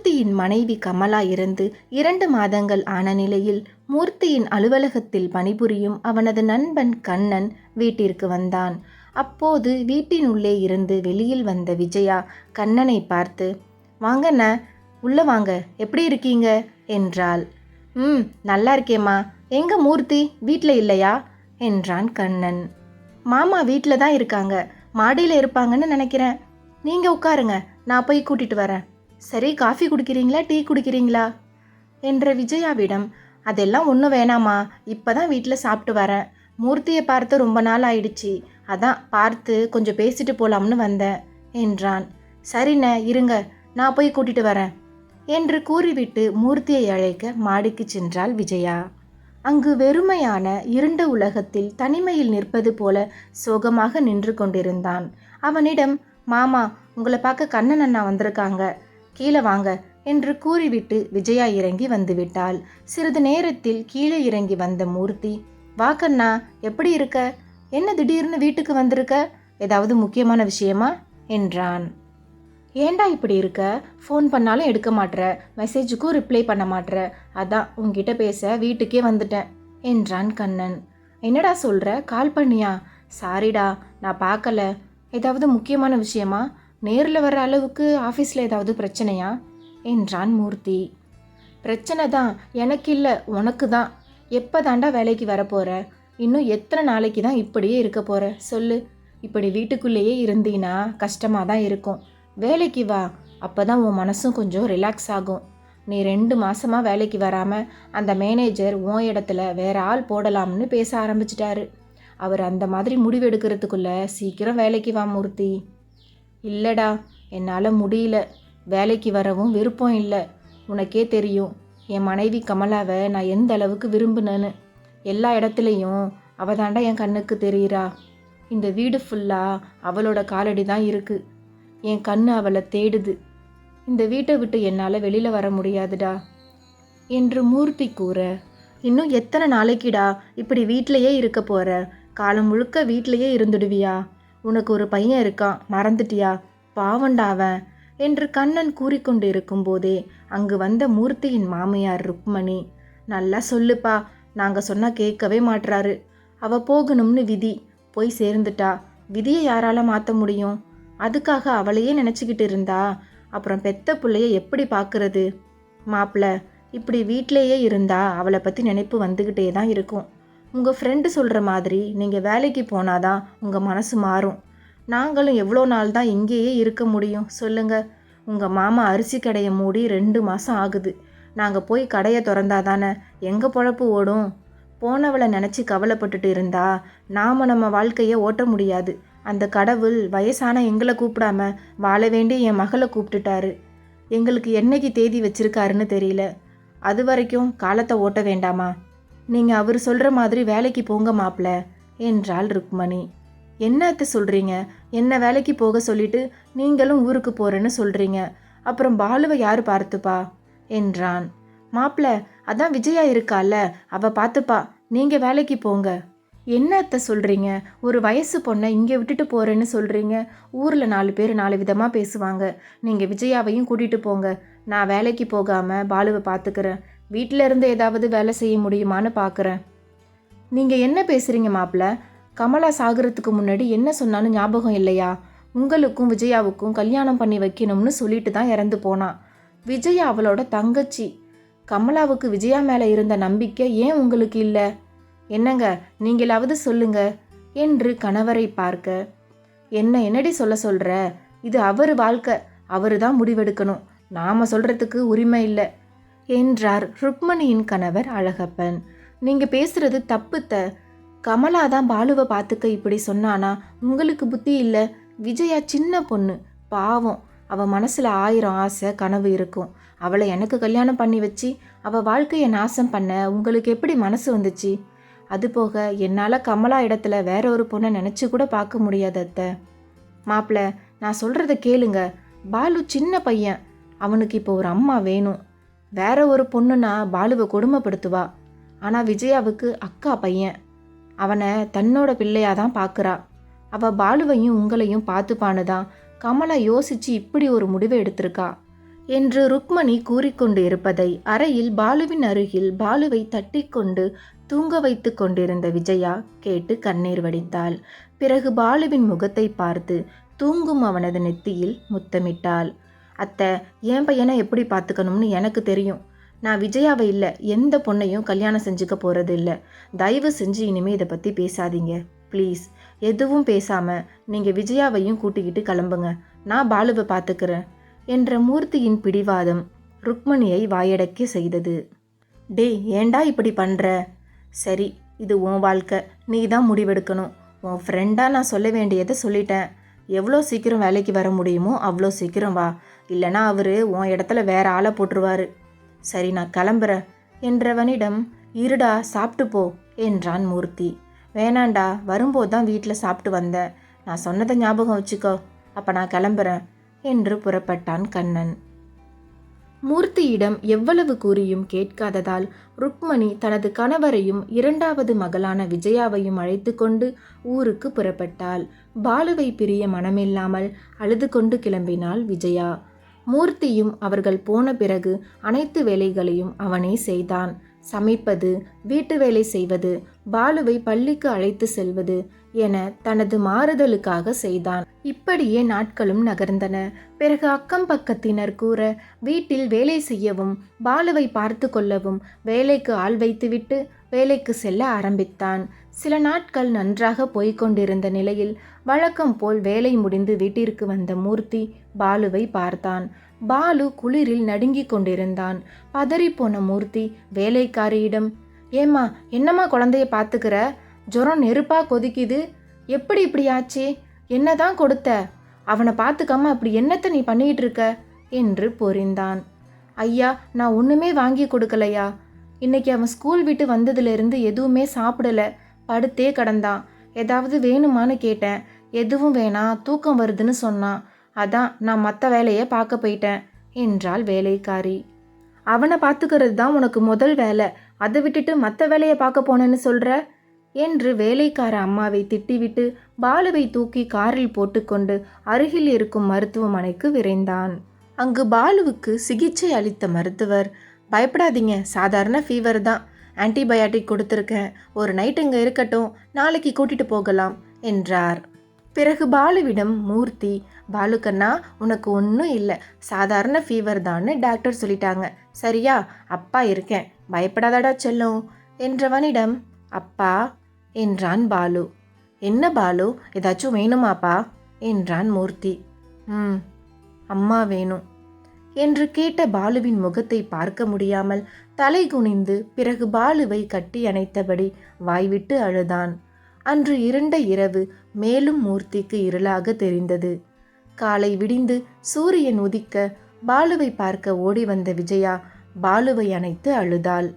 மூர்த்தியின் மனைவி கமலா இருந்து இரண்டு மாதங்கள் ஆன நிலையில் மூர்த்தியின் அலுவலகத்தில் பணிபுரியும் அவனது நண்பன் கண்ணன் வீட்டிற்கு வந்தான். அப்போது வீட்டினுள்ளே இருந்து வெளியில் வந்த விஜயா கண்ணனை பார்த்து வாங்கண்ண உள்ள வாங்க. எப்படி இருக்கீங்க? என்றாள். ம் நல்லா இருக்கேம்மா. எங்க மூர்த்தி? வீட்டில் இல்லையா? என்றான் கண்ணன். மாமா வீட்டில் தான் இருக்காங்க. மாடியில் இருப்பாங்கன்னு நினைக்கிறேன். நீங்கள் உட்காருங்க. நான் போய் கூட்டிட்டு வரேன். சரி காஃபி குடிக்கிறீங்களா? டீ குடிக்கிறீங்களா? என்ற விஜயாவிடம் அதெல்லாம் ஒன்றும் வேணாமா இப்போ தான் வீட்டில் சாப்பிட்டு வரேன். மூர்த்தியை பார்த்து ரொம்ப நாள் ஆயிடுச்சு. அதான் பார்த்து கொஞ்சம் பேசிட்டு போலாம்னு வந்தேன் என்றான். சரிண்ணே இருங்க. நான் போய் கூட்டிட்டு வரேன் என்று கூறிவிட்டு மூர்த்தியை அழைக்க மாடிக்கு சென்றாள் விஜயா. அங்கு வெறுமையான இருண்ட உலகத்தில் தனிமையில் நிற்பது போல சோகமாக நின்று கொண்டிருந்தான். அவனிடம் மாமா உங்களை பார்க்க கண்ணன் அண்ணா வந்திருக்காங்க. கீழே வாங்க என்று கூறிவிட்டு விஜயா இறங்கி வந்துவிட்டாள். சிறிது நேரத்தில் கீழே இறங்கி வந்த மூர்த்தி வாக்கண்ணா எப்படி இருக்க? என்ன திடீர்னு வீட்டுக்கு வந்திருக்க? ஏதாவது முக்கியமான விஷயமா? என்றான். ஏண்டா இப்படி இருக்க? ஃபோன் பண்ணாலும் எடுக்க மாட்ற. மெசேஜுக்கும் ரிப்ளை பண்ண மாட்ற. அதான் உங்ககிட்ட பேச வீட்டுக்கே வந்துட்டேன் என்றான் கண்ணன். என்னடா சொல்கிற கால் பண்ணியா? சாரிடா நான் பார்க்கல ஏதாவது முக்கியமான விஷயமா? நேரில் வர அளவுக்கு ஆஃபீஸில் ஏதாவது பிரச்சனையா? என்றான் மூர்த்தி. பிரச்சனை தான். எனக்கு இல்லை உனக்கு தான். எப்போ தாண்டா வேலைக்கு வரப்போகிற இன்னும் எத்தனை நாளைக்கு தான் இப்படியே இருக்க போகிற சொல்லு. இப்படி வீட்டுக்குள்ளேயே இருந்தீன்னா கஷ்டமாக தான் இருக்கும். வேலைக்கு வா. அப்போ தான் உன் மனசும் கொஞ்சம் ரிலாக்ஸ் ஆகும். நீ ரெண்டு மாதமாக வேலைக்கு வராமல் அந்த மேனேஜர் உன் இடத்துல வேற ஆள் போடலாம்னு பேச ஆரம்பிச்சிட்டாரு. அவர் அந்த மாதிரி முடிவெடுக்கிறதுக்குள்ளே சீக்கிரம் வேலைக்கு வா மூர்த்தி. இல்லைடா என்னால் முடியல. வேலைக்கு வரவும் விருப்பம் இல்லை. உனக்கே தெரியும் என் மனைவி கமலாவை நான் எந்த அளவுக்கு விரும்பினேன்னு. எல்லா இடத்துலையும் அவ தாண்டா என் கண்ணுக்கு தெரியுறா. இந்த வீடு ஃபுல்லாக அவளோட காலடி தான் இருக்குது என் கண்ணு அவளை தேடுது. இந்த வீட்டை விட்டு என்னால் வெளியில் வர முடியாதுடா. என்று மூர்த்தி கூற இன்னும் எத்தனை நாளைக்குடா இப்படி வீட்டிலையே இருக்க போகிற காலம் முழுக்க வீட்டிலையே இருந்துடுவியா? உனக்கு ஒரு பையன் இருக்கான் மறந்துட்டியா? பாவண்டாவன் என்று கண்ணன் கூறிக்கொண்டு இருக்கும்போதே அங்கு வந்த மூர்த்தியின் மாமியார் ருக்மணி நல்லா சொல்லுப்பா நாங்கள் சொன்னால் கேட்கவே மாட்றாரு. அவ போகணும்னு விதி போய் சேர்ந்துட்டா விதியை யாரால மாற்ற முடியும்? அதுக்காக அவளையே நினச்சிக்கிட்டு இருந்தா அப்புறம் பெத்த பிள்ளைய எப்படி பார்க்கறது மாப்பிள்ள இப்படி வீட்டிலேயே இருந்தா அவளை பற்றி நினைப்பு வந்துக்கிட்டே தான் இருக்கும். உங்கள் ஃப்ரெண்டு சொல்கிற மாதிரி நீங்கள் வேலைக்கு போனாதான் உங்கள் மனசு மாறும். நாங்களும் எவ்வளோ நாள் தான் இங்கேயே இருக்க முடியும் சொல்லுங்கள் உங்கள் மாமா அரிசி கடையை மூடி ரெண்டு மாதம் ஆகுது. நாங்கள் போய் கடையை திறந்தா தானே எங்கள் பொழப்பு ஓடும்? போனவளை நினச்சி கவலைப்பட்டுட்டு இருந்தா நாம நம்ம வாழ்க்கையை ஓட்ட முடியாது. அந்த கடவுள் வயசான எங்களை கூப்பிடாம வாழ வேண்டிய என் மகளை கூப்பிட்டுட்டாரு. எங்களுக்கு என்னைக்கு தேதி வச்சிருக்காருன்னு தெரியல. அது வரைக்கும் காலத்தை ஓட்ட வேண்டாமா? நீங்கள் அவர் சொல்கிற மாதிரி வேலைக்கு போங்க மாப்பிள்ள என்றாள் ருக்மணி. என்னத்த சொல்கிறீங்க என்ன வேலைக்கு போக சொல்லிட்டு நீங்களும் ஊருக்கு போகிறேன்னு சொல்கிறீங்க அப்புறம் பாலுவை யார் பார்த்துப்பா? என்றான். மாப்பிள்ள அதான் விஜயா இருக்கால அவ பார்த்துப்பா. நீங்கள் வேலைக்கு போங்க. என்ன அத்தை சொல்கிறீங்க ஒரு வயசு பொண்ணை இங்கே விட்டுட்டு போகிறேன்னு சொல்கிறீங்க ஊரில் நாலு பேர் நாலு விதமாக பேசுவாங்க. நீங்கள் விஜயாவையும் கூட்டிகிட்டு போங்க. நான் வேலைக்கு போகாமல் பாலுவை பார்த்துக்கிறேன். வீட்டில் இருந்து ஏதாவது வேலை செய்ய முடியுமான்னு பார்க்குறேன் நீங்கள் என்ன பேசுகிறீங்க மாப்பிள்ள? கமலா சாகிறதுக்கு முன்னாடி என்ன சொன்னாலும் ஞாபகம் இல்லையா? உங்களுக்கும் விஜயாவுக்கும் கல்யாணம் பண்ணி வைக்கணும்னு சொல்லிட்டு தான் இறந்து போனான் விஜயா அவளோட தங்கச்சி. கமலாவுக்கு விஜயா மேலே இருந்த நம்பிக்கை ஏன் உங்களுக்கு இல்லை? என்னங்க நீங்களாவது சொல்லுங்க. என்று கணவரை பார்க்க. என்ன என்னடி சொல்ல சொல்கிற இது அவர் வாழ்க்கை. அவரு தான் முடிவெடுக்கணும். நாம் சொல்கிறதுக்கு உரிமை இல்லை. என்றார் ருக்மணியின் கணவர் அழகப்பன். நீங்கள் பேசுறது தப்புத்த கமலா தான் பாலுவை பார்த்துக்க இப்படி சொன்னானா? உங்களுக்கு புத்தி இல்லை. விஜயா சின்ன பொண்ணு. பாவம். அவ மனசில் ஆயிரம் ஆசை கனவு இருக்கும். அவளை எனக்கு கல்யாணம் பண்ணி வச்சு அவ வாழ்க்கையை நாசம் பண்ண உங்களுக்கு எப்படி மனசு வந்துச்சு? அது போக என்னால் கமலா இடத்துல வேற ஒரு பொண்ணை நினச்சி கூட பார்க்க முடியாது அத்தை. மாப்பிள்ள நான் சொல்கிறத கேளுங்க. பாலு சின்ன பையன். அவனுக்கு இப்போ ஒரு அம்மா வேணும். வேற ஒரு பொண்ணுனா பாலுவை கொடுமைப்படுத்துவா. ஆனால் விஜயாவுக்கு அக்கா பையன். அவனை தன்னோட பிள்ளையாக தான் பார்க்குறா அவள் பாலுவையும் உங்களையும் பார்த்துப்பான்னு தான் கமலா யோசிச்சு இப்படி ஒரு முடிவை எடுத்திருக்கா. என்று ருக்மணி கூறிக்கொண்டு இருப்பதை அறையில் பாலுவின் அருகில் பாலுவை தட்டிக்கொண்டு தூங்க வைத்து கொண்டிருந்த விஜயா கேட்டு கண்ணீர் வடித்தாள். பிறகு பாலுவின் முகத்தை பார்த்து தூங்கும் அவனது நெத்தியில் முத்தமிட்டாள். அத்தை என் பையனை எப்படி பார்த்துக்கணும்னு எனக்கு தெரியும். நான் விஜயாவை இல்லை எந்த பொண்ணையும் கல்யாணம் செஞ்சுக்க போகிறது இல்லை. தயவு செஞ்சு இனிமே இதை பற்றி பேசாதீங்க. ப்ளீஸ். எதுவும் பேசாமல் நீங்கள் விஜயாவையும் கூட்டிக்கிட்டு கிளம்புங்க. நான் பாலுவை பார்த்துக்கிறேன் என்ற மூர்த்தியின் பிடிவாதம் ருக்மணியை வாயடக்க செய்தது. டேய் ஏன்டா இப்படி பண்ணுற சரி இது உன் வாழ்க்கை. நீ தான் முடிவெடுக்கணும். உன் ஃப்ரெண்டாக நான் சொல்ல வேண்டியதை சொல்லிட்டேன். எவ்வளோ சீக்கிரம் வேலைக்கு வர முடியுமோ அவ்வளோ சீக்கிரம் வா. இல்லைனா அவர் உன் இடத்துல வேற ஆளை போட்டுருவாரு. சரி நான் கிளம்புறேன் என்றவனிடம் இருடா சாப்பிட்டு போ என்றான் மூர்த்தி. வேணாண்டா வரும்போது தான் வீட்டில் சாப்பிட்டு வந்தேன். நான் சொன்னதை ஞாபகம் வச்சுக்கோ அப்போ நான் கிளம்புறேன் என்று புறப்பட்டான் கண்ணன். மூர்த்தியிடம் எவ்வளவு கூறியும் கேட்காததால் ருக்மணி தனது கணவரையும் இரண்டாவது மகளான விஜயாவையும் அழைத்து கொண்டு ஊருக்கு புறப்பட்டாள். பாலுவை பிரிய மனமில்லாமல் அழுது கொண்டு கிளம்பினாள் விஜயா. மூர்த்தியும் அவர்கள் போன பிறகு அனைத்து வேலைகளையும் அவனே செய்தான். சமைப்பது வீட்டு வேலை செய்வது பாலுவை பள்ளிக்கு அழைத்து செல்வது என தனது மாறுதலுக்காக செய்தான். இப்படியே நாட்களும் நகர்ந்தன. பிறகு அக்கம் பக்கத்தினர் கூற வீட்டில் வேலை செய்யவும் பாலுவை பார்த்து கொள்ளவும் வேலைக்கு ஆள் வைத்துவிட்டு வேலைக்கு செல்ல ஆரம்பித்தான். சில நாட்கள் நன்றாக போய்க் கொண்டிருந்த நிலையில் வழக்கம் போல் வேலை முடிந்து வீட்டிற்கு வந்த மூர்த்தி பாலுவை பார்த்தான். பாலு குளிரில் நடுங்கிக் கொண்டிருந்தான். பதறிப்போன மூர்த்தி வேலைக்காரியிடம் ஏம்மா என்னம்மா குழந்தைய பார்த்துக்கிற? ஜுரம் நெருப்பாக கொதிக்குது. எப்படி இப்படி ஆச்சு? என்னதான் கொடுத்த? அவனை பார்த்துக்காம அப்படி என்னத்தை நீ பண்ணிகிட்டு இருக்க? என்று பொறிந்தான். ஐயா நான் ஒன்றுமே வாங்கி கொடுக்கலையா? இன்னைக்கு அவன் ஸ்கூல் விட்டு வந்ததுலேருந்து எதுவுமே சாப்பிடல. படுத்தே கடந்தான் ஏதாவது வேணுமான்னு கேட்டேன். எதுவும் வேணாம் தூக்கம் வருதுன்னு சொன்னான் அதான் நான் மற்ற வேலையை பார்க்க போயிட்டேன் என்றாள் வேலைக்காரி. அவனை பார்த்துக்கிறது தான் உனக்கு முதல் வேலை. அதை விட்டுட்டு மற்ற வேலையை பார்க்க போனேன்னு சொல்கிற என்று வேலைக்கார அம்மாவை திட்டிவிட்டு பாலுவை தூக்கி காரில் போட்டுக்கொண்டு அருகில் இருக்கும் மருத்துவமனைக்கு விரைந்தான். அங்கு பாலுவுக்கு சிகிச்சை அளித்த மருத்துவர் பயப்படாதீங்க. சாதாரண ஃபீவர் தான். ஆன்டிபயாட்டிக் கொடுத்துருக்கேன் ஒரு நைட் இங்கே இருக்கட்டும். நாளைக்கு கூட்டிட்டு போகலாம் என்றார். பிறகு பாலுவிடம் மூர்த்தி பாலுக்கண்ணா உனக்கு ஒன்றும் இல்லை. சாதாரண ஃபீவர் தான்னு டாக்டர் சொல்லிட்டாங்க. சரியா? அப்பா இருக்கேன். பயப்படாதடா செல்லும் என்றவனிடம் அப்பா என்றான் பாலு. என்ன பாலு? ஏதாச்சும் வேணுமாப்பா? என்றான் மூர்த்தி. ம் அம்மா வேணும். என்று கேட்ட பாலுவின் முகத்தை பார்க்க முடியாமல் தலை குனிந்து பிறகு பாலுவை கட்டி அணைத்தபடி வாய்விட்டு அழுதான். அன்று இருண்ட இரவு மேலும் மூர்த்திக்கு இருளாக தெரிந்தது. காலை விடிந்து சூரியன் உதிக்க பாலுவை பார்க்க ஓடி வந்த விஜயா பாலுவை அணைத்து அழுதாள்.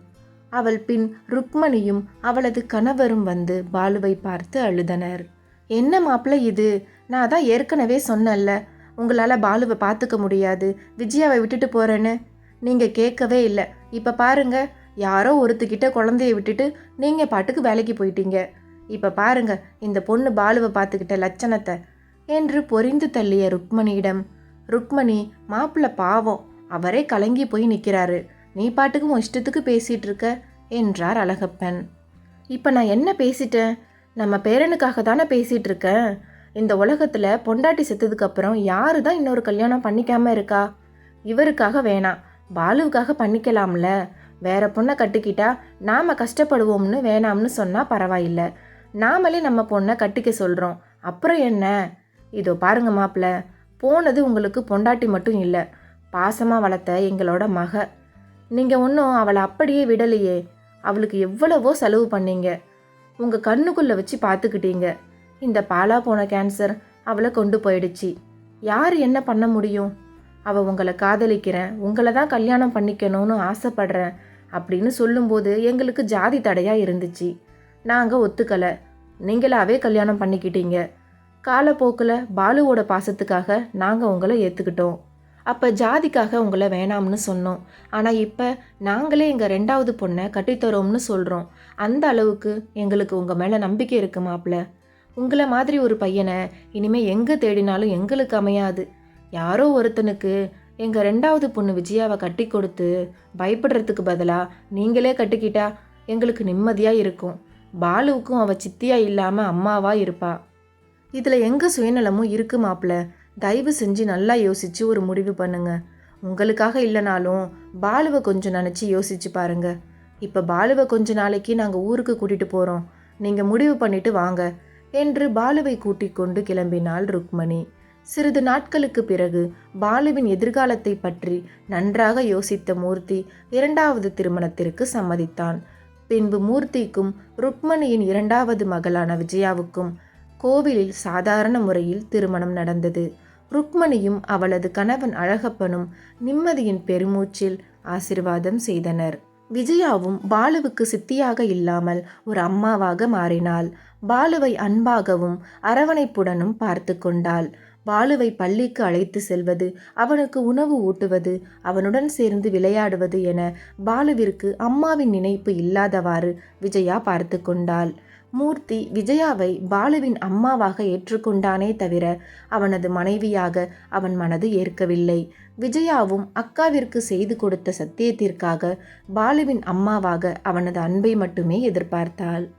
அவள் பின் ருக்மணியும் அவளது கணவரும் வந்து பாலுவை பார்த்து அழுதனர். என்ன மாப்பிள்ள இது? நான் தான் ஏற்கனவே சொன்னல்ல உங்களால் பாலுவை பார்த்துக்க முடியாது. விஜயாவை விட்டுட்டு போகிறேன்னு நீங்கள் கேட்கவே இல்லை. இப்போ பாருங்க யாரோ ஒருத்துக்கிட்ட குழந்தைய விட்டுட்டு நீங்கள் பாட்டுக்கு வேலைக்கு போயிட்டீங்க. இப்போ பாருங்க இந்த பொண்ணு பாலுவை பார்த்துக்கிட்ட லட்சணத்தை. என்று பொரிந்து தள்ளிய ருக்மணியிடம் ருக்மணி மாப்பிள்ள பாவம். அவரே கலங்கி போய் நிற்கிறாரு நீ பாட்டுக்கு உன் இஷ்டத்துக்கு பேசிகிட்டு இருக்க என்றார் அழகப்பன். இப்போ நான் என்ன பேசிட்டேன்? நம்ம பேரனுக்காக தானே பேசிகிட்டு இருக்கேன். இந்த உலகத்தில் பொண்டாட்டி செத்ததுக்கு அப்புறம் யாரு தான் இன்னொரு கல்யாணம் பண்ணிக்காம இருக்கா? இவருக்காக வேணாம் பாலுவுக்காக பண்ணிக்கலாம்ல. வேற பொண்ணை கட்டிக்கிட்டா நாம கஷ்டப்படுவோம்னு வேணாம்னு சொன்னா பரவாயில்ல. நாமளே நம்ம பொண்ணை கட்டிக்க சொல்றோம். அப்புறம் என்ன? இதோ பாருங்க மாப்பிள்ள. போனது உங்களுக்கு பொண்டாட்டி மட்டும் இல்லை. பாசமாக வளர்த்த எங்களோட மக. நீங்கள் ஒன்றும் அவளை அப்படியே விடலையே. அவளுக்கு எவ்வளவோ செலவு பண்ணீங்க. உங்கள் கண்ணுக்குள்ளே வச்சு பார்த்துக்கிட்டீங்க. இந்த பாலா போன கேன்சர் அவளை கொண்டு போயிடுச்சு. யார் என்ன பண்ண முடியும்? அவள் உங்களை காதலிக்கிறேன் உங்களை தான் கல்யாணம் பண்ணிக்கணும்னு ஆசைப்படுறேன் அப்படின்னு சொல்லும்போது எங்களுக்கு ஜாதி தடையாக இருந்துச்சு. நாங்கள் ஒத்துக்கலை. நீங்களாவே கல்யாணம் பண்ணிக்கிட்டீங்க. காலப்போக்கில் பாலுவோட பாசத்துக்காக நாங்கள் உங்களை ஏற்றுக்கிட்டோம் அப்போ ஜாதிக்காக உங்களை வேணாம்னு சொன்னோம். ஆனால் இப்போ நாங்களே எங்கள் ரெண்டாவது பொண்ணை கட்டித்தரோம்னு சொல்கிறோம் அந்த அளவுக்கு எங்களுக்கு உங்கள் மேலே நம்பிக்கை இருக்கு மாப்பிள்ள. உங்களை மாதிரி ஒரு பையனை இனிமேல் எங்கே தேடினாலும் எங்களுக்கு அமையாது. யாரோ ஒருத்தனுக்கு எங்கள் ரெண்டாவது பொண்ணு விஜயாவை கட்டி கொடுத்து பயப்படுறதுக்கு பதிலாக நீங்களே கட்டிக்கிட்டா எங்களுக்கு நிம்மதியாக இருக்கும். பாலுவுக்கும் அவள் சித்தியாக இல்லாமல் அம்மாவாக இருப்பா. இதில் எங்கள் சுயநலமும் இருக்கு மாப்பிள்ள தயவு செஞ்சு நல்லா யோசிச்சு ஒரு முடிவு பண்ணுங்க. உங்களுக்காக இல்லைனாலும் பாலுவை கொஞ்சம் நினச்சி யோசிச்சு பாருங்க. இப்போ பாலுவை கொஞ்ச நாளைக்கு நாங்கள் ஊருக்கு கூட்டிகிட்டு போகிறோம் நீங்கள் முடிவு பண்ணிவிட்டு வாங்க. என்று பாலுவை கூட்டிக் கொண்டு கிளம்பினாள் ருக்மணி. சிறிது நாட்களுக்கு பிறகு பாலுவின் எதிர்காலத்தை பற்றி நன்றாக யோசித்த மூர்த்தி இரண்டாவது திருமணத்திற்கு சம்மதித்தான். பின்பு மூர்த்திக்கும் ருக்மணியின் இரண்டாவது மகளான விஜயாவுக்கும் கோவிலில் சாதாரண முறையில் திருமணம் நடந்தது. ருக்மணியும் அவளது கணவன் அழகப்பனும் நிம்மதியின் பெருமூச்சில் ஆசிர்வாதம் செய்தனர். விஜயாவும் பாலுவுக்கு சித்தியாக இல்லாமல் ஒரு அம்மாவாக மாறினாள். பாலுவை அன்பாகவும் அரவணைப்புடனும் பார்த்து கொண்டாள். பாலுவை பள்ளிக்கு அழைத்து செல்வது அவனுக்கு உணவு ஊட்டுவது அவனுடன் சேர்ந்து விளையாடுவது என பாலுவிற்கு அம்மாவின் நினைப்பு இல்லாதவாறு விஜயா பார்த்து கொண்டாள். மூர்த்தி விஜயாவை பாலுவின் அம்மாவாக ஏற்றுக்கொண்டானே தவிர அவனது மனைவியாக அவன் மனது ஏற்கவில்லை. விஜயாவும் அக்காவிற்கு செய்து கொடுத்த சத்தியத்திற்காக பாலுவின் அம்மாவாக அவனது அன்பை மட்டுமே எதிர்பார்த்தாள்.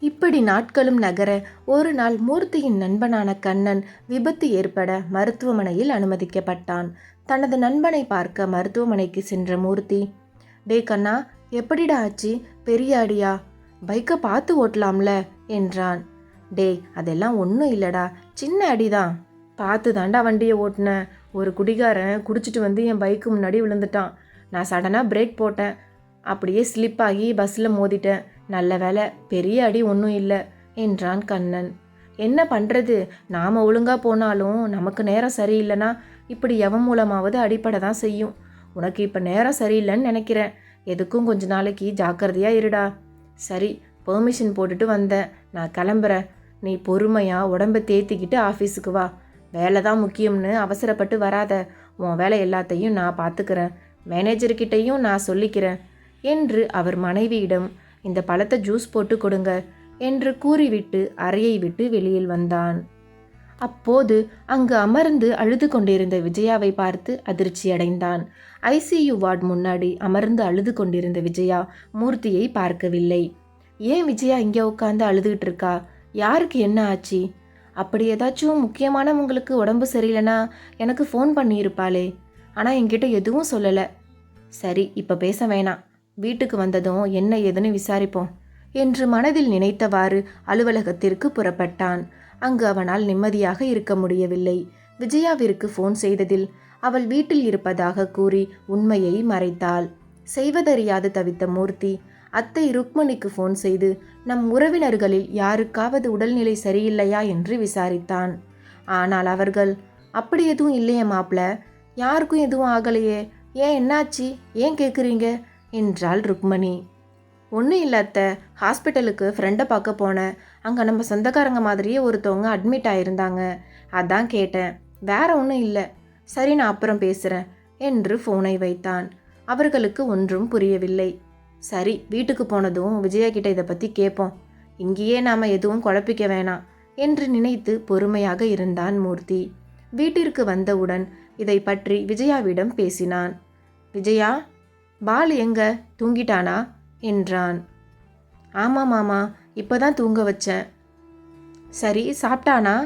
இப்படி நாட்களும் நகர ஒரு நாள் மூர்த்தியின் நண்பனான கண்ணன் விபத்து ஏற்பட மருத்துவமனையில் அனுமதிக்கப்பட்டான். தனது நண்பனை பார்க்க மருத்துவமனைக்கு சென்ற மூர்த்தி டே கண்ணா எப்படிடா ஆச்சு? பெரிய அடியா பைக்கை பார்த்து ஓட்டலாம்ல? என்றான். டேய் அதெல்லாம் ஒன்றும் இல்லடா. சின்ன அடிதான். பார்த்து தாண்டா வண்டியை ஓட்டினேன் ஒரு குடிகாரன் குடிச்சிட்டு வந்து என் பைக்கு முன்னாடி விழுந்துட்டான். நான் சடனாக பிரேக் போட்டேன். அப்படியே ஸ்லிப் ஆகி பஸ்ஸில் மோதிட்டேன். நல்ல வேலை பெரிய அடி ஒன்றும் இல்லை என்றான் கண்ணன். என்ன பண்ணுறது நாம் ஒழுங்காக போனாலும் நமக்கு நேரம் சரியில்லைனா இப்படி எவன் மூலமாவது அடிப்படை தான் செய்யும். உனக்கு இப்போ நேரம் சரியில்லைன்னு நினைக்கிறேன். எதுக்கும் கொஞ்ச நாளைக்கு ஜாக்கிரதையாக இருடா. சரி பெர்மிஷன் போட்டுட்டு வந்தேன். நான் கிளம்புறேன். நீ பொறுமையாக உடம்ப தேத்திக்கிட்டு ஆஃபீஸுக்கு வா. வேலை தான் முக்கியம்னு அவசரப்பட்டு வராத உன் வேலை எல்லாத்தையும் நான் பார்த்துக்கிறேன் மேனேஜர்கிட்டையும் நான் சொல்லிக்கிறேன் என்று அவர் மனைவியிடம் இந்த பழத்தை ஜூஸ் போட்டு கொடுங்க என்று கூறிவிட்டு அறையை விட்டு வெளியில் வந்தான். அப்போது அங்கு அமர்ந்து அழுது கொண்டிருந்த விஜயாவை பார்த்து அதிர்ச்சியடைந்தான் ஐசியு வார்டு முன்னாடி அமர்ந்து அழுது கொண்டிருந்த விஜயா மூர்த்தியை பார்க்கவில்லை. ஏன் விஜயா இங்கே உட்காந்து அழுதுகிட்டு இருக்கா? யாருக்கு என்ன ஆச்சு? அப்படி ஏதாச்சும் முக்கியமானவங்களுக்கு உடம்பு சரியில்லைனா எனக்கு ஃபோன் பண்ணியிருப்பாளே. ஆனால் என்கிட்ட எதுவும் சொல்லலை. சரி இப்போ பேச வேணாம். வீட்டுக்கு வந்ததும் என்ன ஏதுன்னு விசாரிப்போம் என்று மனதில் நினைத்தவாறு அலுவலகத்திற்கு புறப்பட்டான். அங்கு அவனால் நிம்மதியாக இருக்க முடியவில்லை. விஜயாவிற்கு ஃபோன் செய்ததில் அவள் வீட்டில் இருப்பதாக கூறி உண்மையை மறைத்தாள். செய்வதறியாது தவித்த மூர்த்தி அத்தை ருக்மணிக்கு ஃபோன் செய்து நம் உறவினர்களில் யாருக்காவது உடல்நிலை சரியில்லையா? என்று விசாரித்தான். ஆனால் அவர்கள் அப்படி எதுவும் இல்லையே மாப்பிள யாருக்கும் எதுவும் ஆகலையே ஏன் என்னாச்சு ஏன் கேட்குறீங்க என்றாள் ருக்மணி. ஒன்றும் இல்லை அத்தை ஹாஸ்பிட்டலுக்கு ஃப்ரெண்டை பார்க்க போனேன். அங்கே நம்ம சொந்தக்காரங்க மாதிரியே ஒருத்தவங்க அட்மிட் ஆயிருந்தாங்க. அதான் கேட்டேன். வேற ஒன்றும் இல்லை. சரி நான் அப்புறம் பேசுகிறேன் என்று ஃபோனை வைத்தான். அவர்களுக்கு ஒன்றும் புரியவில்லை. சரி வீட்டுக்கு போனதும் விஜயா கிட்ட இதை பற்றி கேட்போம் இங்கேயே நாம் எதுவும் குழப்பிக்க வேணாம் என்று நினைத்து பொறுமையாக இருந்தான் மூர்த்தி. வீட்டிற்கு வந்தவுடன் இதை பற்றி விஜயாவிடம் பேசினான். விஜயா பால் எங்க? தூங்கிட்டானா? என்றான். ஆமாம் மாமா இப்போ தான் தூங்க வச்சேன். சரி சாப்பிட்டானா?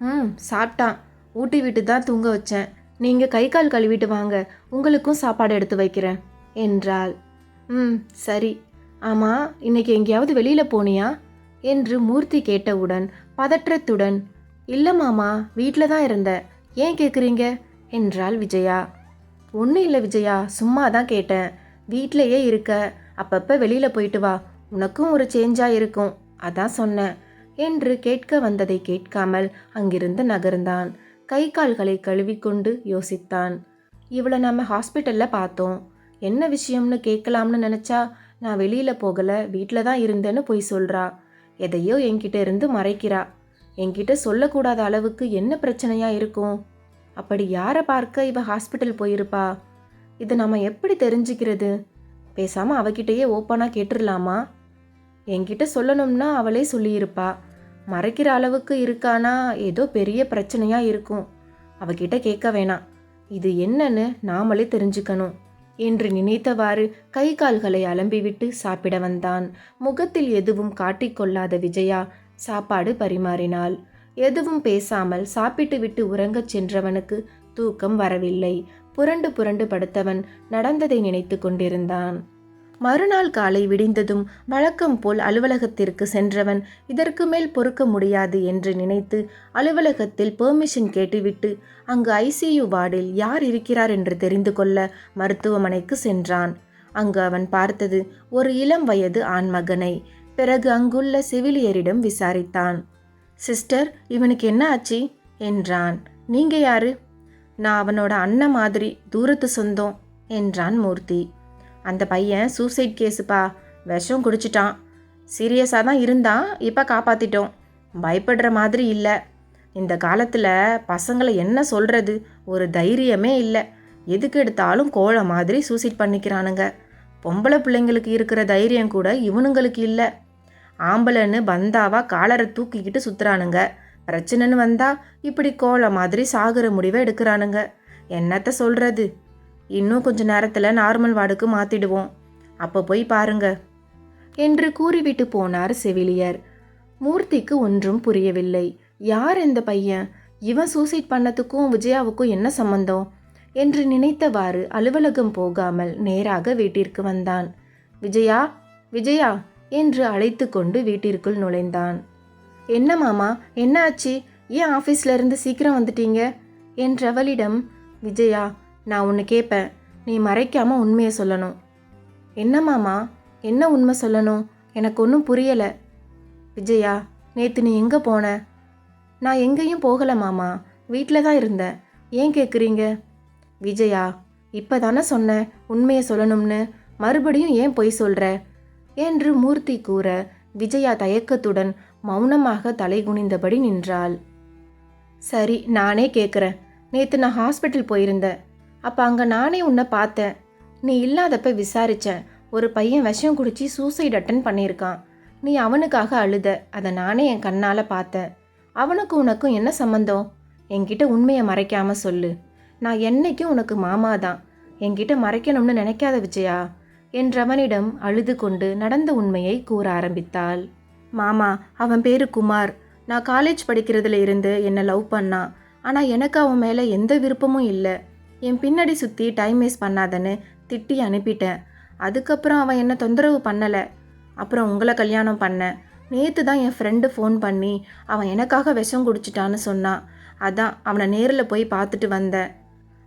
ம் சாப்பிட்டான். ஊட்டி விட்டு தான் தூங்க வச்சேன். நீங்கள் கை கால் கழுவிட்டு வாங்க. உங்களுக்கும் சாப்பாடு எடுத்து வைக்கிறேன் என்றாள். ம் சரி. ஆமாம் இன்னைக்கு எங்கேயாவது வெளியில் போனியா? என்று மூர்த்தி கேட்டவுடன் பதற்றத்துடன் இல்லை மாமா வீட்டில் தான் இருந்தேன் ஏன் கேட்குறீங்க என்றாள் விஜயா. ஒன்றும் இல்லை விஜயா சும்மா தான் கேட்டேன். வீட்டிலையே இருக்க. அப்பப்போ வெளியில் போயிட்டு வா. உனக்கும் ஒரு சேஞ்சாக இருக்கும் அதான் சொன்னேன். என்று கேட்க வந்ததை கேட்காமல் அங்கிருந்து நகர்ந்தான். கை கால்களை கழுவிக்கொண்டு யோசித்தான். இவளை நம்ம ஹாஸ்பிட்டலில் பார்த்தோம். என்ன விஷயம்னு கேட்கலாம்னு நினச்சா நான் வெளியில் போகலை வீட்டில் தான் இருந்தேன்னு போய் சொல்கிறா எதையோ என்கிட்ட இருந்து மறைக்கிறா. என்கிட்ட சொல்லக்கூடாத அளவுக்கு என்ன பிரச்சனையாக இருக்கும்? அப்படி யாரை பார்க்க இவ ஹாஸ்பிட்டல் போயிருப்பா? இது நம்ம எப்படி தெரிஞ்சுக்கிறது? பேசாமல் அவகிட்டயே ஓப்பனாக கேட்டுடலாமா என்கிட்ட சொல்லணும்னா அவளே சொல்லியிருப்பா. மறைக்கிற அளவுக்கு இருக்கானா ஏதோ பெரிய பிரச்சனையாக இருக்கும். அவகிட்ட கேட்க வேணாம். இது என்னன்னு நாமளே தெரிஞ்சுக்கணும். என்று நினைத்தவாறு கை கால்களை அலம்பிவிட்டு சாப்பிட வந்தான். முகத்தில் எதுவும் காட்டிக்கொள்ளாத விஜயா சாப்பாடு பரிமாறினாள். எதுவும் பேசாமல் சாப்பிட்டுவிட்டு உறங்கச் சென்றவனுக்கு தூக்கம் வரவில்லை. புரண்டு புரண்டு படுத்தவன் நடந்ததை நினைத்து கொண்டிருந்தான். மறுநாள் காலை விடிந்ததும் வழக்கம் போல் அலுவலகத்திற்கு சென்றவன் இதற்கு மேல் பொறுக்க முடியாது என்று நினைத்து அலுவலகத்தில் பெர்மிஷன் கேட்டுவிட்டு அங்கு ஐசியு வார்டில் யார் இருக்கிறார் என்று தெரிந்து கொள்ள மருத்துவமனைக்கு சென்றான். அங்கு அவன் பார்த்தது ஒரு இளம் வயது ஆண்மகனை பிறகு அங்குள்ள செவிலியரிடம் விசாரித்தான். சிஸ்டர் இவனுக்கு என்ன ஆச்சு? என்றான். நீங்க யாரு? நான் அவனோட அண்ணன் மாதிரி தூரத்து சொந்தம் என்றான் மூர்த்தி. அந்த பையன் சூசைட் கேஸுப்பா விஷம் குடிச்சிட்டான். சீரியஸாக தான் இருந்தான் இப்போ காப்பாற்றிட்டோம் பயப்படுற மாதிரி இல்லை. இந்த காலத்தில் பசங்களை என்ன சொல்கிறது ஒரு தைரியமே இல்லை. எதுக்கு எடுத்தாலும் கோழை மாதிரி சூசைட் பண்ணிக்கிறானுங்க. பொம்பளை பிள்ளைங்களுக்கு இருக்கிற தைரியம் கூட இவனுங்களுக்கு இல்லை. ஆம்பளைன்னு வந்தாவா காலரை தூக்கிக்கிட்டு சுற்றுறானுங்க பிரச்சனைன்னு வந்தா இப்படி கோழை மாதிரி சாகுற முடிவை எடுக்கிறானுங்க. என்னத்த சொல்கிறது இன்னும் கொஞ்ச நேரத்தில் நார்மல் வார்டுக்கு மாற்றிடுவோம் அப்போ போய் பாருங்க. என்று கூறிவிட்டு போனார் செவிலியர். மூர்த்திக்கு ஒன்றும் புரியவில்லை. யார் இந்த பையன்? இவன் சூசைட் பண்ணத்துக்கும் விஜயாவுக்கும் என்ன சம்பந்தம்? என்று நினைத்தவாறு அலுவலகம் போகாமல் நேராக வீட்டிற்கு வந்தான். விஜயா விஜயா என்று அழைத்து கொண்டு வீட்டிற்குள் நுழைந்தான். என்ன மாமா என்ன ஆச்சு? ஏன் ஆஃபீஸ்ல இருந்து சீக்கிரம் வந்துட்டீங்க? என்றவளிடம் விஜயா நான் ஒன்று கேட்பேன் நீ மறைக்காமல் உண்மையை சொல்லணும். என்ன மாமா? என்ன உண்மை சொல்லணும்? எனக்கு ஒன்றும் புரியலை. விஜயா நேற்று நீ எங்கே போன? நான் எங்கேயும் போகலை மாமா. வீட்டில் தான் இருந்தேன். ஏன் கேட்குறீங்க விஜயா இப்போ தானே சொன்னேன் உண்மையை சொல்லணும்னு. மறுபடியும் ஏன் பொய் சொல்கிற என்று மூர்த்தி கூற விஜயா தயக்கத்துடன் மௌனமாக தலைகுனிந்தபடி நின்றாள். சரி நானே கேட்குறேன் நேற்று நான் ஹாஸ்பிட்டல் போயிருந்தேன். அப்போ அங்கே நானே உன்னை பார்த்தேன். நீ இல்லாதப்ப விசாரித்தேன் ஒரு பையன் விஷம் குடித்து சூசைட் அட்டன் பண்ணியிருக்கான். நீ அவனுக்காக அழுத. அதை நானே என் கண்ணால் பார்த்தேன். அவனுக்கு உனக்கும் என்ன சம்மந்தம் என்கிட்ட உண்மையை மறைக்காமல் சொல்லு. நான் என்னைக்கும் உனக்கு மாமா தான் என்கிட்ட மறைக்கணும்னு நினைக்காத விஜயா. என்றவனிடம் அழுது கொண்டு நடந்த உண்மையை கூற ஆரம்பித்தாள். மாமா அவன் பேரு குமார். நான் காலேஜ் படிக்கிறதுல இருந்து என்னை லவ் பண்ணான். ஆனால் எனக்கு அவன் மேலே எந்த விருப்பமும் இல்லை. என் பின்னாடி சுற்றி டைம் வேஸ்ட் பண்ணாதன்னு திட்டி அனுப்பிட்டேன். அதுக்கப்புறம் அவன் என்ன தொந்தரவு பண்ணலை. அப்புறம் உங்களை கல்யாணம் பண்ணேன் நேற்று தான் என் ஃப்ரெண்டு ஃபோன் பண்ணி அவன் எனக்காக விஷம் குடிச்சிட்டான்னு சொன்னான் அதான் அவனை நேரில் போய் பார்த்துட்டு வந்தேன்.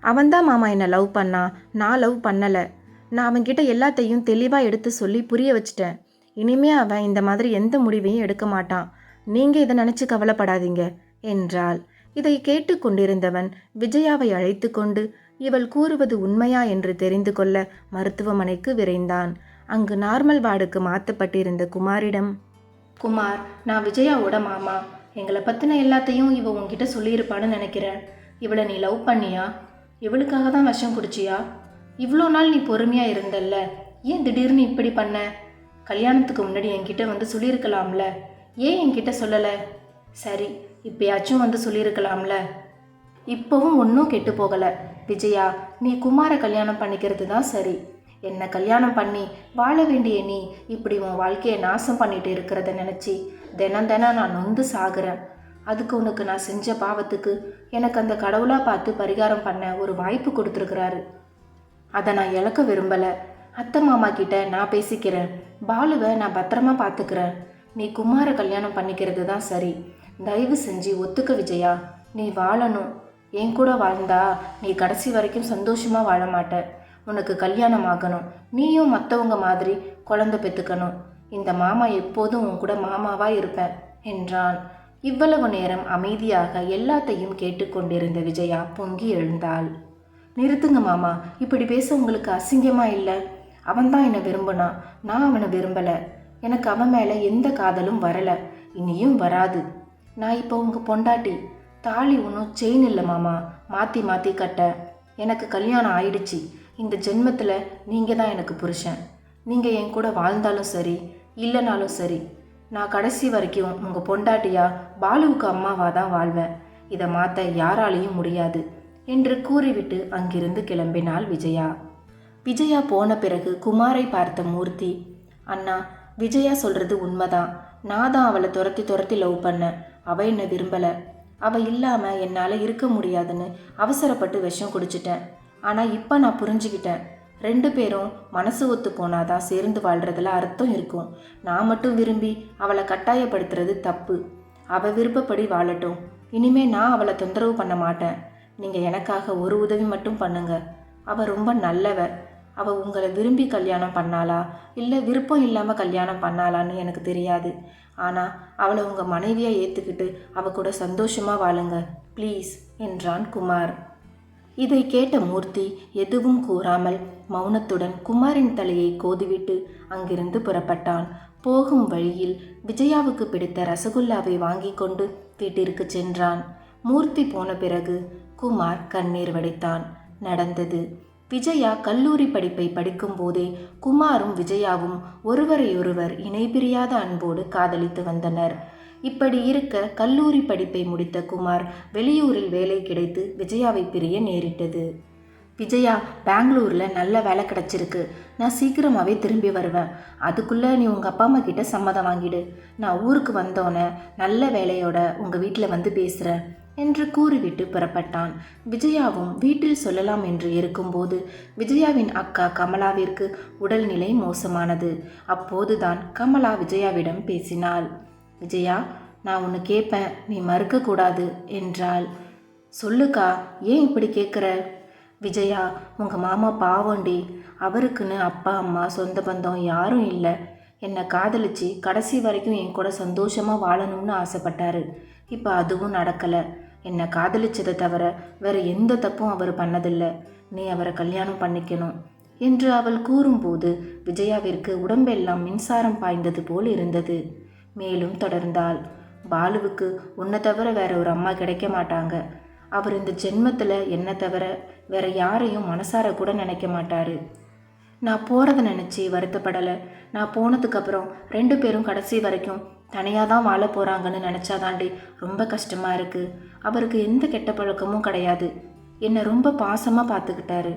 அவன்தான் மாமா என்னை லவ் பண்ணான் நான் லவ் பண்ணலை. நான் அவன்கிட்ட எல்லாத்தையும் தெளிவாக எடுத்து சொல்லி புரிய வச்சிட்டேன். இனிமே அவன் இந்த மாதிரி எந்த முடிவையும் எடுக்க மாட்டான். நீங்கள் இதை நினச்சி கவலைப்படாதீங்க என்றாள். இதை கேட்டுக்கொண்டிருந்தவன் விஜயாவை அழைத்து கொண்டு இவள் கூறுவது உண்மையா என்று தெரிந்து கொள்ள மருத்துவமனைக்கு விரைந்தான். அங்கு நார்மல் வார்டுக்கு மாற்றப்பட்டிருந்த குமாரிடம் குமார் நான் விஜயாவோட மாமா. எங்களை பற்றின எல்லாத்தையும் இவ உன்கிட்ட சொல்லியிருப்பான்னு நினைக்கிறேன். இவளை நீ லவ் பண்ணியா? இவளுக்காக தான் விஷம் குடிச்சியா? இவ்வளோ நாள் நீ பொறுமையாக இருந்தல்ல. ஏன் திடீர்னு இப்படி பண்ண? கல்யாணத்துக்கு முன்னாடி என்கிட்ட வந்து சொல்லியிருக்கலாம்ல. ஏன் என்கிட்ட சொல்லலை? சரி இப்பயாச்சும் வந்து சொல்லியிருக்கலாம்ல. இப்போவும் ஒன்றும் கெட்டு போகலை. விஜயா நீ குமார கல்யாணம் பண்ணிக்கிறது தான் சரி. என்னை கல்யாணம் பண்ணி வாழ வேண்டிய நீ இப்படி உன் வாழ்க்கையை நாசம் பண்ணிட்டு இருக்கிறத நினச்சி தினம் தினம் நான் நொந்து சாகுறேன். அதுக்கு உனக்கு நான் செஞ்ச பாவத்துக்கு எனக்கு அந்த கடவுளாக பார்த்து பரிகாரம் பண்ண ஒரு வாய்ப்பு கொடுத்துருக்குறாரு. அதை நான் இழக்க விரும்பலை. அத்தை மாமா கிட்ட நான் பேசிக்கிறேன். பாலுவை நான் பத்திரமா பார்த்துக்கிறேன். நீ குமார கல்யாணம் பண்ணிக்கிறது தான் சரி. தயவு செஞ்சு ஒத்துக்க விஜயா. நீ வாழணும். என் கூட வாழ்ந்தா நீ கடைசி வரைக்கும் சந்தோஷமாக வாழ மாட்ட. உனக்கு கல்யாணம் ஆகணும். நீயும் மற்றவங்க மாதிரி குழந்தை பெற்றுக்கணும் இந்த மாமா எப்போதும் உன் கூட மாமாவாக இருப்பேன் என்றான். இவ்வளவு நேரம் அமைதியாக எல்லாத்தையும் கேட்டுக்கொண்டிருந்த விஜயா பொங்கி எழுந்தாள். நிறுத்துங்க மாமா இப்படி பேச உங்களுக்கு அசிங்கமா இல்லை? அவன்தான் என்னை விரும்பினான் நான் அவனை விரும்பலை. எனக்கு அவன் மேலே எந்த காதலும் வரலை. இனியும் வராது. நான் இப்போ உங்கள் பொண்டாட்டி. தாலி ஒன்றும் செயின் இல்லை மாமா. மாற்றி மாற்றி கட்ட. எனக்கு கல்யாணம் ஆயிடுச்சு. இந்த ஜென்மத்தில் நீங்கள் தான் எனக்கு புருஷன். நீங்கள் என் கூட வாழ்ந்தாலும் சரி இல்லைனாலும் சரி நான் கடைசி வரைக்கும் உங்கள் பொண்டாட்டியா பாலுவுக்கு அம்மாவாக தான் வாழ்வேன். இதை மாற்ற யாராலையும் முடியாது. என்று கூறிவிட்டு அங்கிருந்து கிளம்பினாள் விஜயா. விஜயா போன பிறகு குமாரை பார்த்த மூர்த்தி அண்ணா விஜயா சொல்கிறது உண்மைதான். நான் தான் அவளை துரத்தி துரத்தி லவ் பண்ணேன். அவ என்னை விரும்பல. அவள் இல்லாமல் என்னால் இருக்க முடியாதுன்னு அவசரப்பட்டு விஷம் குடிச்சிட்டேன். ஆனால் இப்போ நான் புரிஞ்சுக்கிட்டேன். ரெண்டு பேரும் மனசு ஒத்து போனாதான் சேர்ந்து வாழ்கிறதுல அர்த்தம் இருக்கும். நான் மட்டும் விரும்பி அவளை கட்டாயப்படுத்துறது தப்பு. அவள் விருப்பப்படி வாழட்டும். இனிமே நான் அவளை தொந்தரவு பண்ண மாட்டேன். நீங்கள் எனக்காக ஒரு உதவி மட்டும் பண்ணுங்க. அவள் ரொம்ப நல்லவ. அவள் உங்களை விரும்பி கல்யாணம் பண்ணாளா? இல்லை விருப்பம் இல்லாமல் கல்யாணம் பண்ணாளான்னு எனக்கு தெரியாது. ஆனால் அவளை உங்கள் மனைவியாக ஏற்றுக்கிட்டு அவ கூட சந்தோஷமாக வாழுங்க ப்ளீஸ் என்றான் குமார். இதை கேட்ட மூர்த்தி எதுவும் கூறாமல் மௌனத்துடன் குமாரின் தலையை கோதிவிட்டு அங்கிருந்து புறப்பட்டான். போகும் வழியில் விஜயாவுக்கு பிடித்த ரசகுல்லாவை வாங்கி கொண்டு வீட்டிற்கு சென்றான். மூர்த்தி போன பிறகு குமார் கண்ணீர் வடித்தான். நடந்தது. விஜயா கல்லூரி படிப்பை படிக்கும்போதே குமாரும் விஜயாவும் ஒருவரையொருவர் இணைபிரியாத அன்போடு காதலித்து வந்தனர். இப்படி இருக்க கல்லூரி படிப்பை முடித்த குமார் வெளியூரில் வேலை கிடைத்து விஜயாவை பிரிய நேரிட்டது. விஜயா பெங்களூரில் நல்ல வேலை கிடச்சிருக்கு. நான் சீக்கிரமாகவே திரும்பி வருவேன். அதுக்குள்ளே நீ உங்கள் அப்பா அம்மா கிட்ட சம்மதம் வாங்கிடு. நான் ஊருக்கு வந்தோன்னே நல்ல வேலையோட உங்கள் வீட்டில் வந்து பேசுகிறேன் என்று கூறிவிட்டு புறப்பட்டான். விஜயாவும் வீட்டில் சொல்லலாம் என்று இருக்கும்போது விஜயாவின் அக்கா கமலாவிற்கு உடல்நிலை மோசமானது. அப்போதுதான் கமலா விஜயாவிடம் பேசினாள். விஜயா நான் ஒன்று கேட்பேன் நீ மறுக்கக்கூடாது என்றாள். சொல்லுக்கா ஏன் இப்படி கேட்குற விஜயா உங்கள் மாமா பாவண்டி அவருக்குன்னு அப்பா அம்மா சொந்த பந்தம் யாரும் இல்லை. என்னை காதலிச்சு கடைசி வரைக்கும் என் கூட சந்தோஷமாக வாழணும்னு ஆசைப்பட்டாரு. இப்போ அதுவும் நடக்கலை. என்னை காதலிச்சதை தவிர வேற எந்த தப்பும் அவர் பண்ணதில்லை. நீ அவரை கல்யாணம் பண்ணிக்கணும் என்று அவள் கூறும்போது விஜயாவிற்கு உடம்பெல்லாம் மின்சாரம் பாய்ந்தது போல் இருந்தது. மேலும் தொடர்ந்தாள். பாலுவுக்கு உன்னை தவிர வேற ஒரு அம்மா கிடைக்க மாட்டாங்க. அவர் இந்த ஜென்மத்தில் என்னை தவிர வேற யாரையும் மனசார கூட நினைக்க மாட்டாரு. நான் போகிறத நினச்சி வருத்தப்படலை. நான் போனதுக்கப்புறம் ரெண்டு பேரும் கடைசி வரைக்கும் தனியாக தான் வாழ போகிறாங்கன்னு நினச்சாதாண்டி ரொம்ப கஷ்டமாக இருக்குது அவருக்கு எந்த கெட்ட பழக்கமும் கிடையாது. என்னை ரொம்ப பாசமாக பார்த்துக்கிட்டாரு.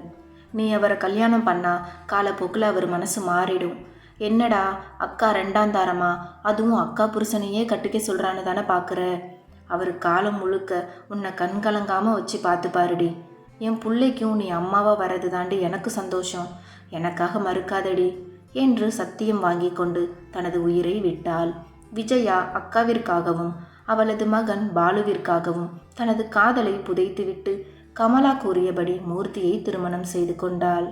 நீ அவரை கல்யாணம் பண்ணால் காலப்போக்கில் அவர் மனசு மாறிடும். என்னடா அக்கா ரெண்டாம் தாரமா? அதுவும் அக்கா புருஷனையே கட்டிக்க சொல்கிறான்னு தானே பார்க்குற? அவர் காலம் முழுக்க உன்னை கண்கலங்காமல் வச்சு பார்த்து பாருடி என் பிள்ளைக்கும் நீ அம்மாவாக வர்றது தாண்டி எனக்கு சந்தோஷம். எனக்காக மறுக்காதடி என்று சத்தியம் வாங்கி கொண்டு தனது உயிரை விட்டாள். விஜயா அக்காவிற்காகவும் அவளது மகன் பாலுவிற்காகவும் தனது காதலை புதைத்துவிட்டு கமலா கூறியபடி மூர்த்தியை திருமணம் செய்து கொண்டாள்.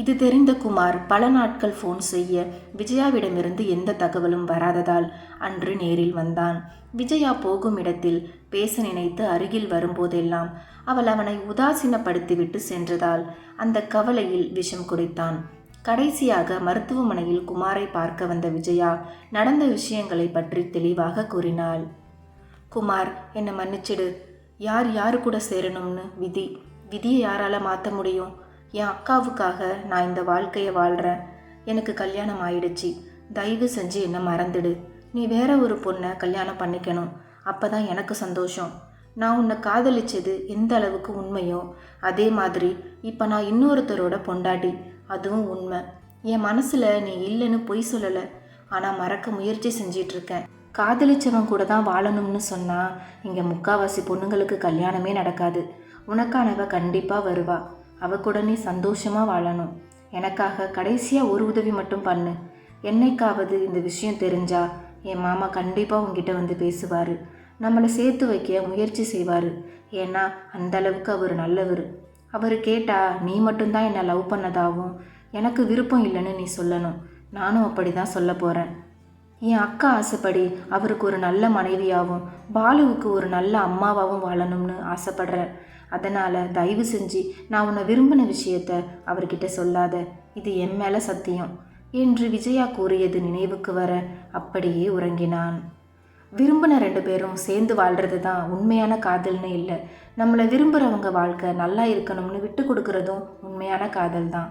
இது தெரிந்த குமார் பல நாட்கள் ஃபோன் செய்ய விஜயாவிடமிருந்து எந்த தகவலும் வராததால் அன்று நேரில் வந்தான். விஜயா போகும் இடத்தில் பேச நினைத்து அருகில் வரும்போதெல்லாம் அவள் அவனை உதாசீனப்படுத்திவிட்டு சென்றதால் அந்த கவலையில் விஷம் குடித்தான். கடைசியாக மருத்துவமனையில் குமாரை பார்க்க வந்த விஜயா நடந்த விஷயங்களை பற்றி தெளிவாக கூறினாள். குமார் என்னை மன்னிச்சிடு. யார் யாரு கூட சேரணும்னு விதி விதியை யாரால மாற்ற முடியும்? என் அக்காவுக்காக நான் இந்த வாழ்க்கையை வாழ்கிறேன் எனக்கு கல்யாணம் ஆயிடுச்சு. தயவு செஞ்சு என்னை மறந்துடு. நீ வேற ஒரு பொண்ணை கல்யாணம் பண்ணிக்கணும். அப்போ தான் எனக்கு சந்தோஷம். நான் உன்னை காதலிச்சது எந்த அளவுக்கு உண்மையோ அதே மாதிரி இப்போ நான் இன்னொருத்தரோட பொண்டாட்டி. அதுவும் உண்மை. என் மனசில் நீ இல்லைன்னு பொய் சொல்லலை. ஆனால் மறக்க முயற்சி செஞ்சிட்ருக்கேன். காதலிச்சவன் கூட தான் வாழணும்னு சொன்னால் இங்கே முக்காவாசி பொண்ணுங்களுக்கு கல்யாணமே நடக்காது. உனக்கானவ கண்டிப்பாக வருவா. அவ கூட நீ சந்தோஷமாக வாழணும். எனக்காக கடைசியாக ஒரு உதவி மட்டும் பண்ணு. என்னைக்காவது இந்த விஷயம் தெரிஞ்சா என் மாமா கண்டிப்பாக உங்ககிட்ட வந்து பேசுவார். நம்மளை சேர்த்து வைக்க முயற்சி செய்வார். ஏன்னா அந்த அளவுக்கு அவர் நல்லவர். அவர் கேட்டா நீ மட்டும்தான் என்னை லவ் பண்ணதாகவும் எனக்கு விருப்பம் இல்லைன்னு நீ சொல்லணும். நானும் அப்படி தான் சொல்ல போகிறேன் என் அக்கா ஆசைப்படி அவருக்கு ஒரு நல்ல மனைவியாகவும் பாலுவுக்கு ஒரு நல்ல அம்மாவாகவும் வாழணும்னு ஆசைப்படுறேன். அதனால் தயவு செஞ்சு நான் உன்னை விரும்பின விஷயத்த அவர்கிட்ட சொல்லாத. இது என் மேலே சத்தியம் என்று விஜயா கூறியது நினைவுக்கு வர அப்படியே உறங்கினான். விரும்பின ரெண்டு பேரும் சேர்ந்து வாழ்கிறது தான் உண்மையான காதல்னு இல்லை நம்மளை விரும்புகிறவங்க வாழ்க்கை நல்லா இருக்கணும்னு விட்டு கொடுக்கறதும் உண்மையான காதல் தான்